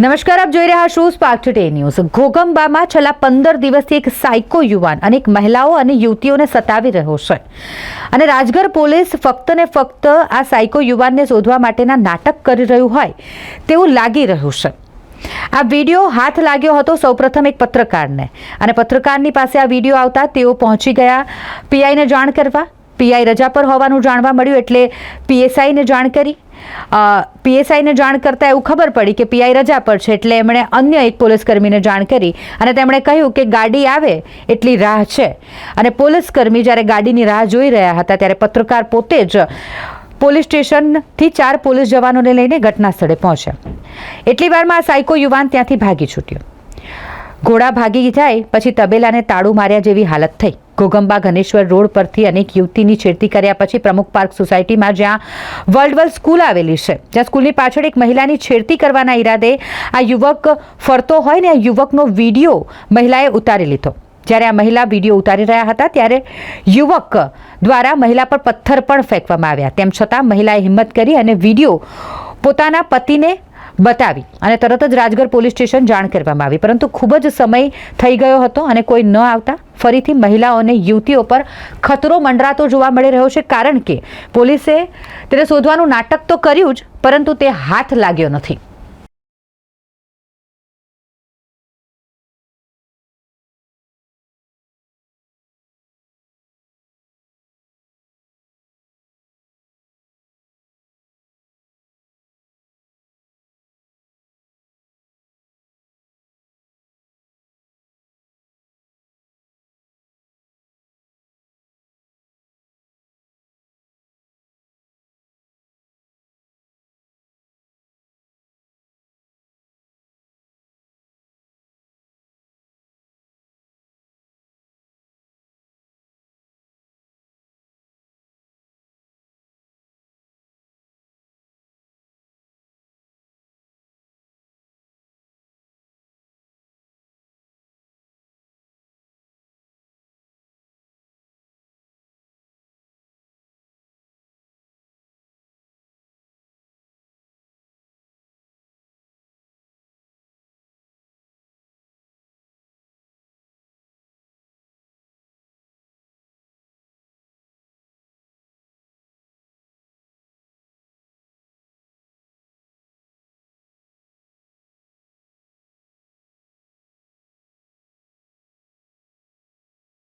નમસ્કાર, આપ જોઈ રહ્યા છો સ્પાર્ક ટુડે ન્યૂઝ ઘોગંબામાં છેલ્લા પંદર દિવસથી એક સાયકો યુવાન અનેક મહિલાઓ અને યુવતીઓને સતાવી રહ્યો છે. અને રાજગર પોલીસ ફક્ત ને ફક્ત આ સાયકો યુવાનને શોધવા માટેના નાટક કરી રહ્યું હોય તેવું લાગી રહ્યું છે. આ વીડિયો હાથ લાગ્યો હતો સૌપ્રથમ એક પત્રકારને. અને પત્રકારની પાસે આ વીડિયો આવતા તેઓ પહોંચી ગયા. પીઆઈને જાણ કરવા પીઆઈ રજા પર હોવાનું જાણવા મળ્યું એટલે પીએસઆઈને જાણ કરી. પીએસઆઈને જાણ કરતાં એવું ખબર પડી કે પીઆઈ રજા પર છે એટલે એમણે અન્ય એક પોલીસકર્મીને જાણ કરી અને તેમણે કહ્યું કે ગાડી આવે એટલી રાહ છે. અને પોલીસકર્મી જ્યારે ગાડીની રાહ જોઈ રહ્યા હતા ત્યારે પત્રકાર પોતે જ પોલીસ સ્ટેશનથી ચાર પોલીસ જવાનોને લઈને ઘટના સ્થળે પહોંચ્યા. એટલી વારમાં આ સાયકો યુવાન ત્યાંથી ભાગી છૂટ્યો. ઘોડા ભાગી જાય, પછી તબેલાને તાળું માર્યા જેવી હાલત થઈ. ઘોગંબા ઘનેશ્વર રોડ પરથી અનેક યુવતીની છેડતી કર્યા પછી પ્રમુખ પાર્ક સોસાયટીમાં જ્યાં વર્લ્ડ વર્લ્ડ સ્કૂલ આવેલી છે. જ્યાં સ્કૂલની પાછળ એક મહિલાની છેડતી કરવાના ઈરાદે આ યુવક ફરતો હોય ને આ યુવકનો વીડિયો મહિલાએ ઉતારી લીધો. જ્યારે આ મહિલા વીડિયો ઉતારી રહ્યા હતા, ત્યારે યુવક દ્વારા મહિલા પર પથ્થર પણ ફેંકવામાં આવ્યા. તેમ છતાં મહિલાએ હિંમત કરી અને વીડિયો પોતાના પતિને બતાવી અને તરત જ રાજગર પોલીસ સ્ટેશન જાણ કરવામાં આવી. પરંતુ ખૂબ જ સમય થઈ ગયો હતો અને કોઈ ન આવતા ફરીથી મહિલાઓ અને યુવતીઓ પર ખતરો મંડરાતો જોવા મળી રહ્યો છે. કારણ કે પોલીસે તેને શોધવાનું નાટક તો કર્યું જ, પરંતુ તે હાથ લાગ્યો નથી.